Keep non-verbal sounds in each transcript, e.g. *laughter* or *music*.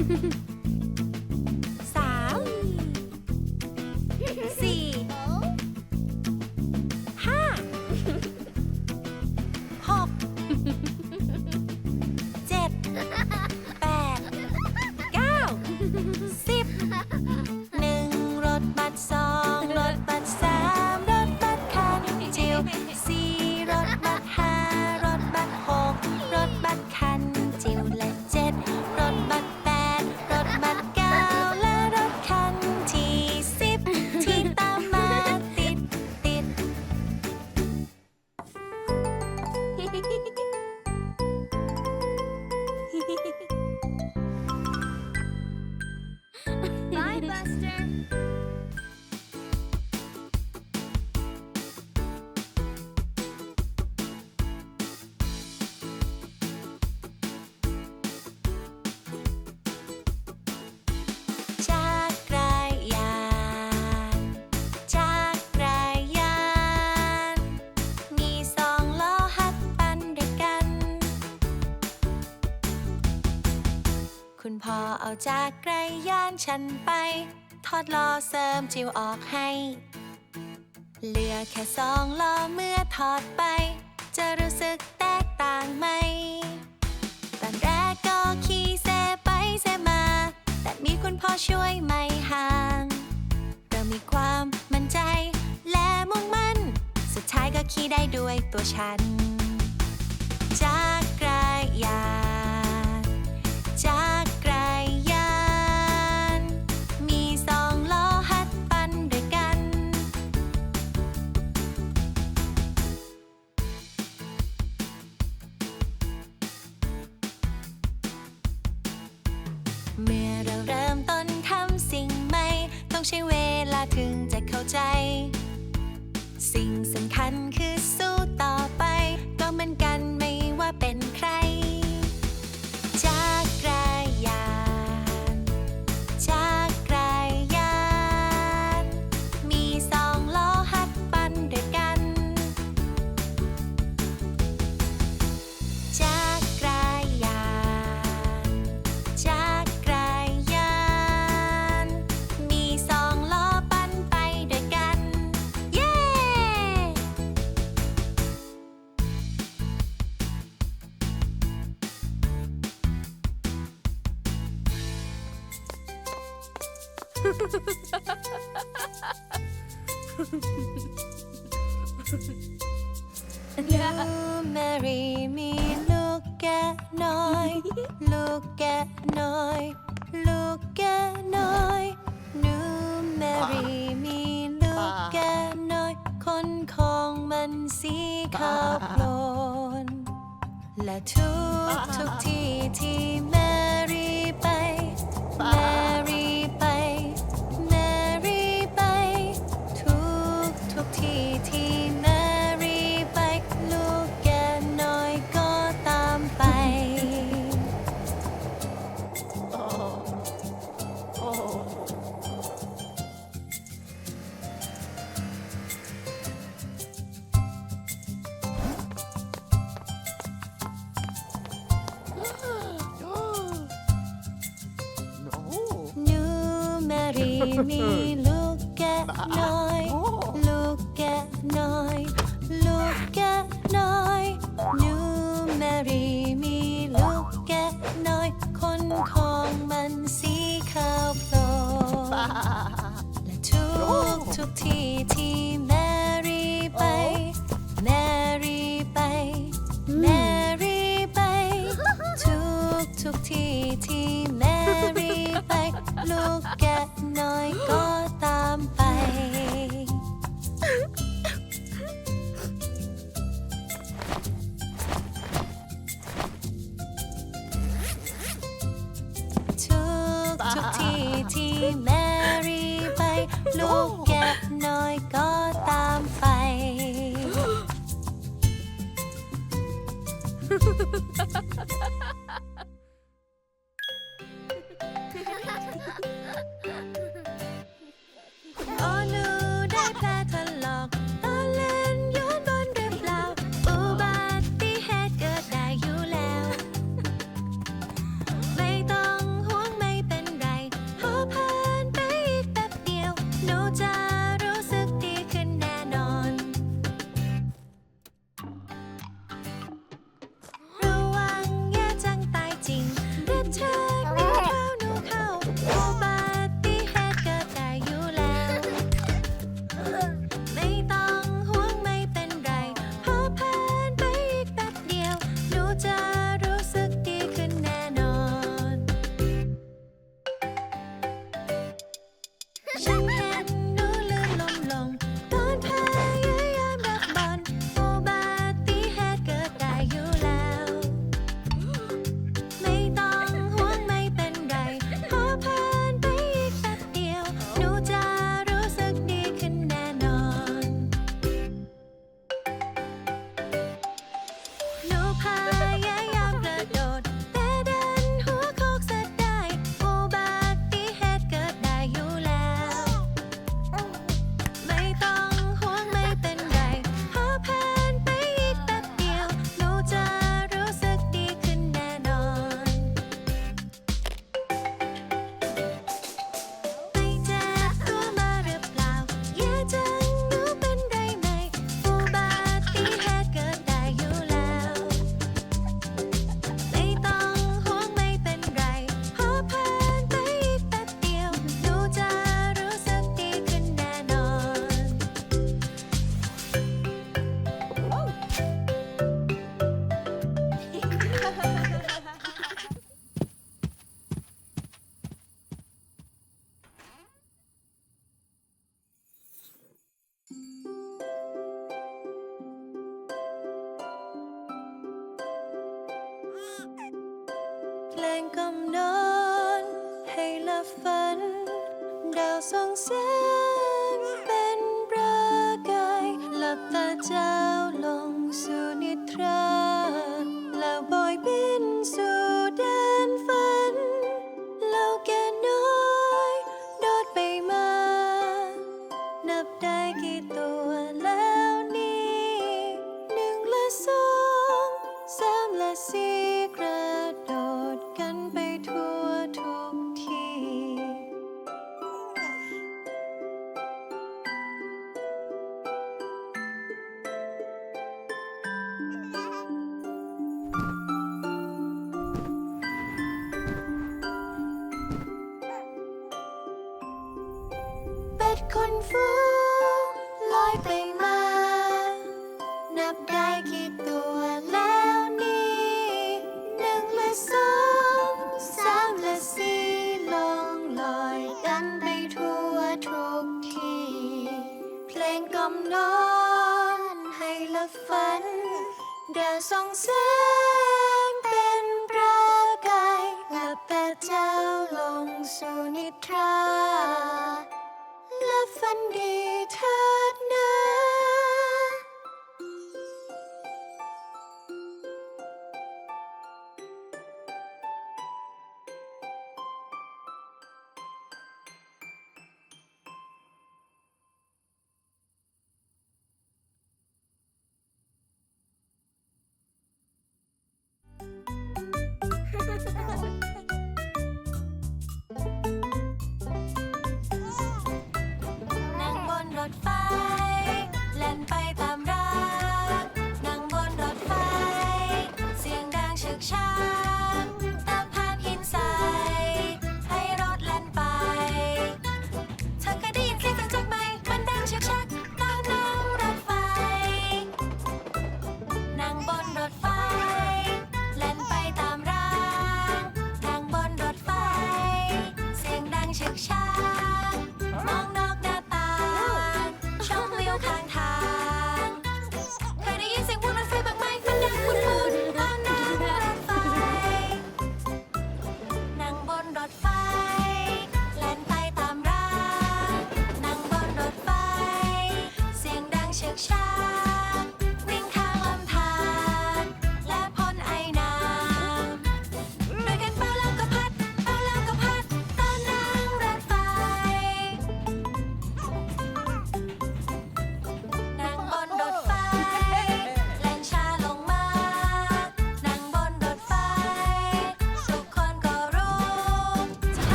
Mm-hmm. *laughs* คุณพ่อเอาจากไกรยานฉันไป ทอดล้อเสริมจิวออกให้ เหลือแค่สองล้อเมื่อถอดไป จะรู้สึกแตกต่างไหม ตอนแรกก็ขี่เซไปเซมา แต่มีคุณพ่อช่วยไม่ห่าง เรามีความมั่นใจและมุ่งมั่น สุดท้ายก็ขี่ได้ด้วยตัวฉัน จากไกรยาน ใจ สิ่งสำคัญคือ สีขาวโพลนและทุกทุกที่ที่แม่ me, look at night, look at night, look at night. You marry me, look at night. คนของมันสีขาวโพลนและทุกทุกๆที่ที่ กี่ตัวแล้ว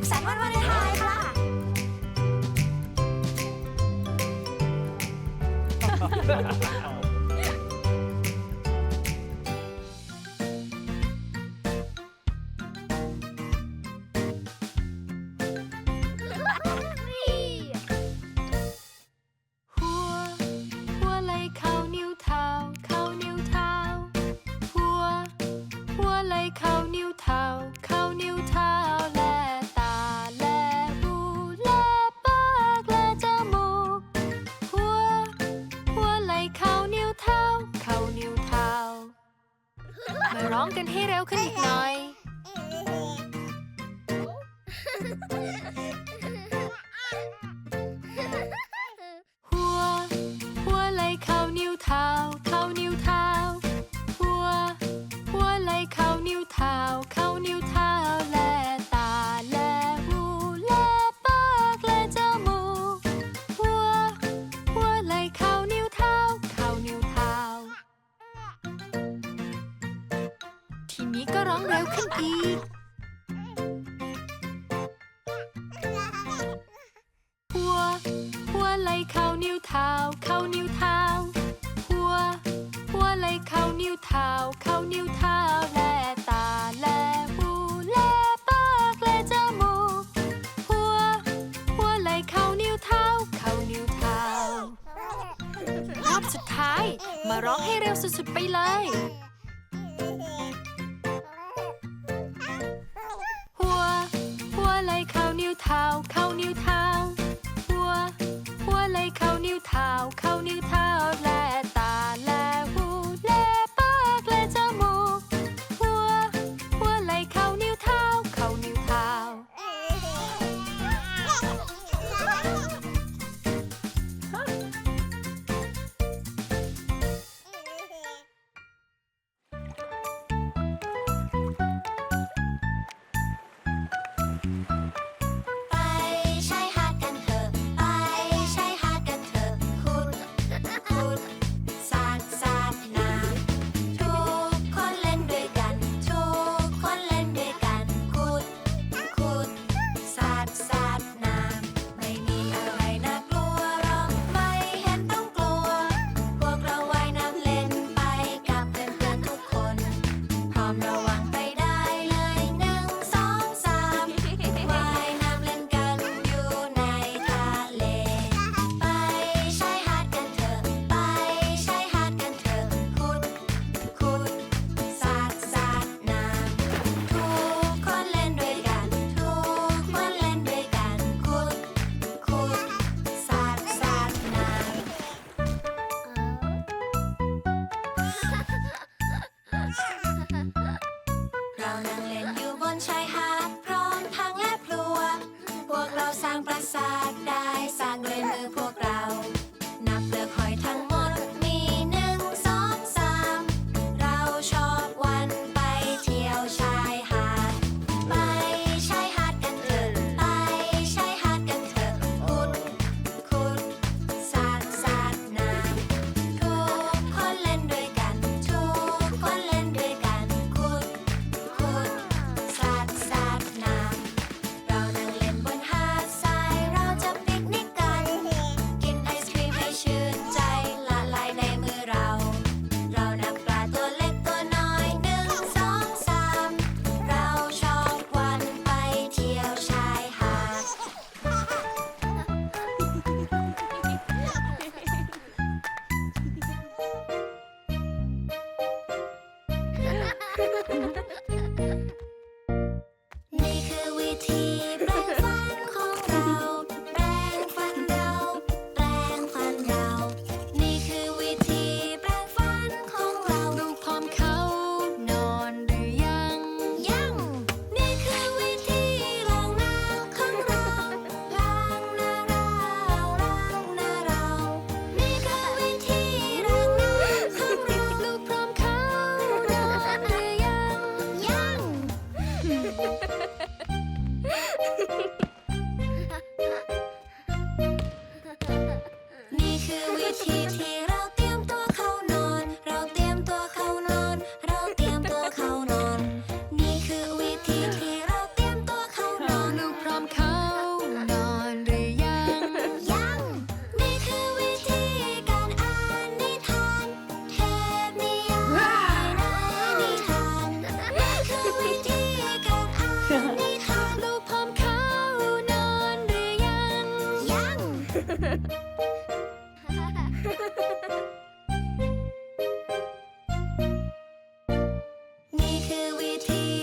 สึกสรรค์วันวาเลนไทน์ค่ะ ร้องกันให้เร็วขึ้นอีกหน่อย นี้ก็ร้องเร็วขึ้นอีก หัว หัวไหลเข้านิ้วเท้า เข้านิ้วเท้า หัว หัวไหลเข้านิ้วเท้า เข้านิ้วเท้า แลตา แลหูแลปาก แลจมูก หัว หัวไหลเข้านิ้วเท้า เข้านิ้วเท้ารอบสุดท้าย มาร้องให้เร็วสุดๆไปเลย นี่คือวิ นี่คือวิธี